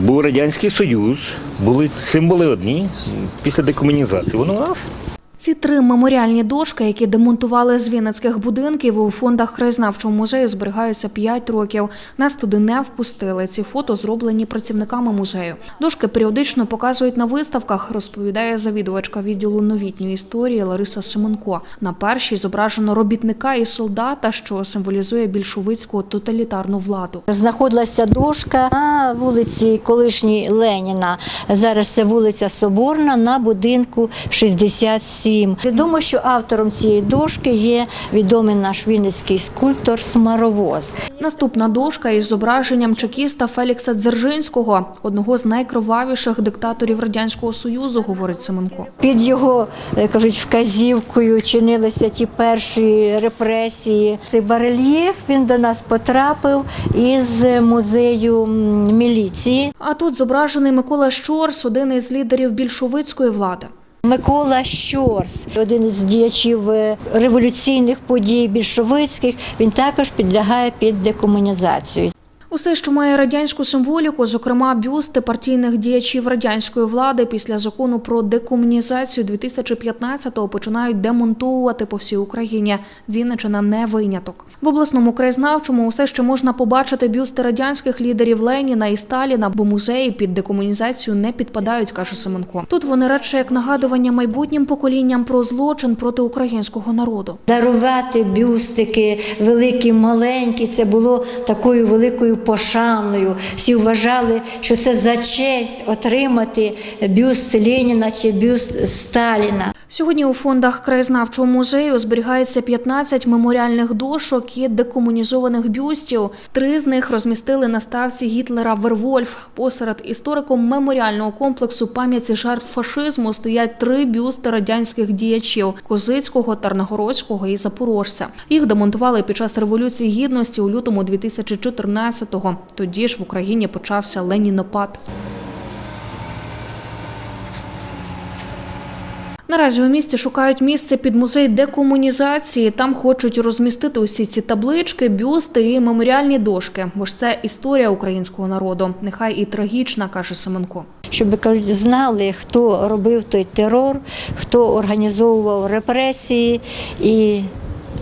Був Радянський Союз, були символи одні після декомунізації. Воно у нас. Ці три меморіальні дошки, які демонтували з вінницьких будинків у фондах краєзнавчого музею, зберігаються 5 років. Нас туди не впустили. Ці фото зроблені працівниками музею. Дошки періодично показують на виставках, розповідає завідувачка відділу новітньої історії Лариса Симонко. На першій зображено робітника і солдата, що символізує більшовицьку тоталітарну владу. Знаходилася дошка на вулиці колишній Леніна. Зараз це вулиця Соборна на будинку 67. Відомо, що автором цієї дошки є відомий наш вінницький скульптор Смаровоз. Наступна дошка із зображенням чекіста Фелікса Дзержинського, одного з найкровавіших диктаторів радянського союзу, говорить Семенко. Під його е, кажуть вказівкою чинилися ті перші репресії. Цей барельєф він до нас потрапив із музею міліції. А тут зображений Микола Щорс, один із лідерів більшовицької влади. Микола Щорс, один із діячів е, революційних подій більшовицьких, він також підлягає під декомунізацію. Усе, що має радянську символіку, зокрема бюсти партійних діячів радянської влади після закону про декомунізацію 2015-го починають демонтовувати по всій Україні. Вінничина не виняток. В обласному краєзнавчому усе ще можна побачити бюсти радянських лідерів Леніна і Сталіна, бо музеї під декомунізацію не підпадають, каже Семенко. Тут вони радше як нагадування майбутнім поколінням про злочин проти українського народу. Дарувати бюстики, великі, маленькі, це було такою великою пошаною. Всі вважали, що це за честь отримати бюст Леніна чи бюст Сталіна. Сьогодні у фондах краєзнавчого музею зберігається 15 меморіальних дошок і декомунізованих бюстів. Три з них розмістили на ставці Гітлера Вервольф. Посеред істориком меморіального комплексу пам'яті жертв фашизму стоять три бюсти радянських діячів Козицького, Тарногородського і Запорожця. Їх демонтували під час революції гідності у лютому 2014-го. Тоді ж в Україні почався ленінопад. Наразі у місті шукають місце під музей декомунізації. Там хочуть розмістити усі ці таблички, бюсти і меморіальні дошки. Бо ж це історія українського народу. Нехай і трагічна, каже Семенко. Щоб кажуть, знали, хто робив той терор, хто організовував репресії, і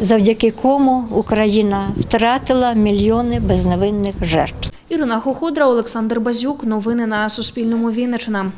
завдяки кому Україна втратила мільйони безневинних жертв. Ірина Хоходра, Олександр Базюк. Новини на Суспільному. Вінничина.